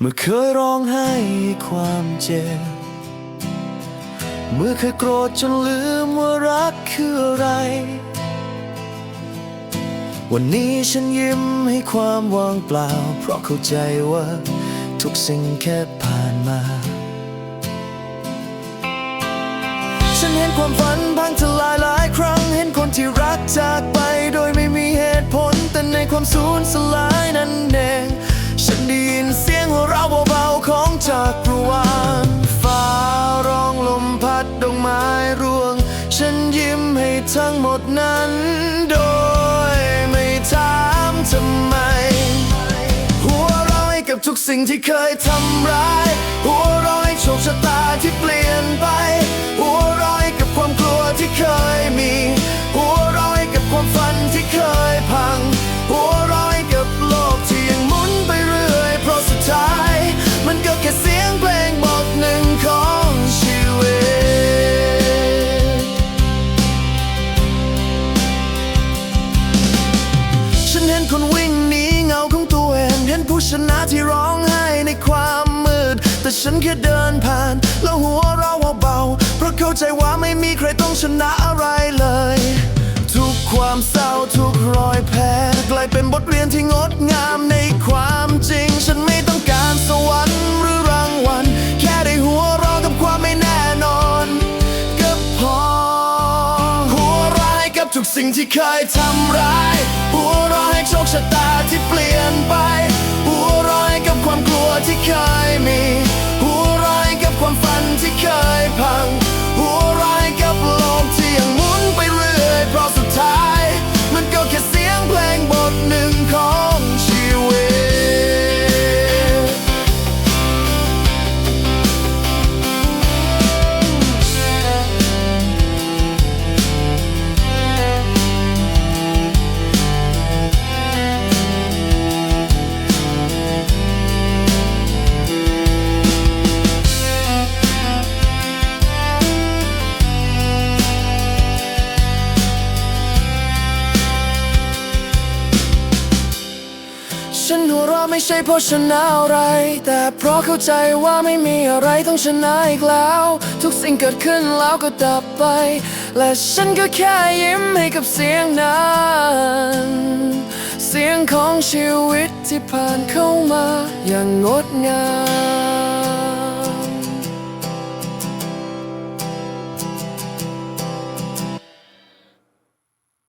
เมื่อเคยร้องไห้ความเจ็บ เมื่อเคยโกรธจนลืมว่ารักคืออะไร วันนี้ฉันยิ้มให้ความว่างเปล่า เพราะเข้าใจว่าทุกสิ่งแค่ผ่านมา ฉันเห็นความฝันพังทลายหลายครั้ง เห็นคนที่รักจากไปโดยไม่มีเหตุผล แต่ในความสูญสลายนั้นเอง จักรวาลฟ้าร้องลมพัดดอกไม้ร่วง ฉันยิ้มให้ทั้งหมดนั้น โดยไม่ถามทำไม หัวเร้อยกับทุกสิ่งที่เคยทำร้าย หัวเร้อยโชคชะตาที่เปลี่ยน คนวิ่งหนีเงาของตัวเองเห็นผู้ชนะที่ร้องไห้ในความมืด แต่ฉันแค่เดินผ่าน แล้วหัวเราะเบาๆเพราะเข้าใจว่าไม่มีใครต้องชนะอะไรเลย ทุกความเศร้าทุกรอยแผลกลายเป็นบทเรียนที่งดงามในความ ทุกสิ่งที่เคยทำร้ายหัวเร้ายโชคชะตาที่เปลี่ยนไปหัวเร้ายกับความกลัวที่เคยมีหัวเร้ายกับความฝันที่เคยพัง ฉันหัวเราะไม่ใช่เพราะชนะอะไร แต่เพราะเข้าใจว่าไม่มีอะไรต้องชนะอีกแล้ว ทุกสิ่งเกิดขึ้นแล้วก็ดับไป และฉันก็แค่ยิ้มให้กับเสียงนั้นเสียงของชีวิตที่ผ่านเข้ามาอย่างงดงาม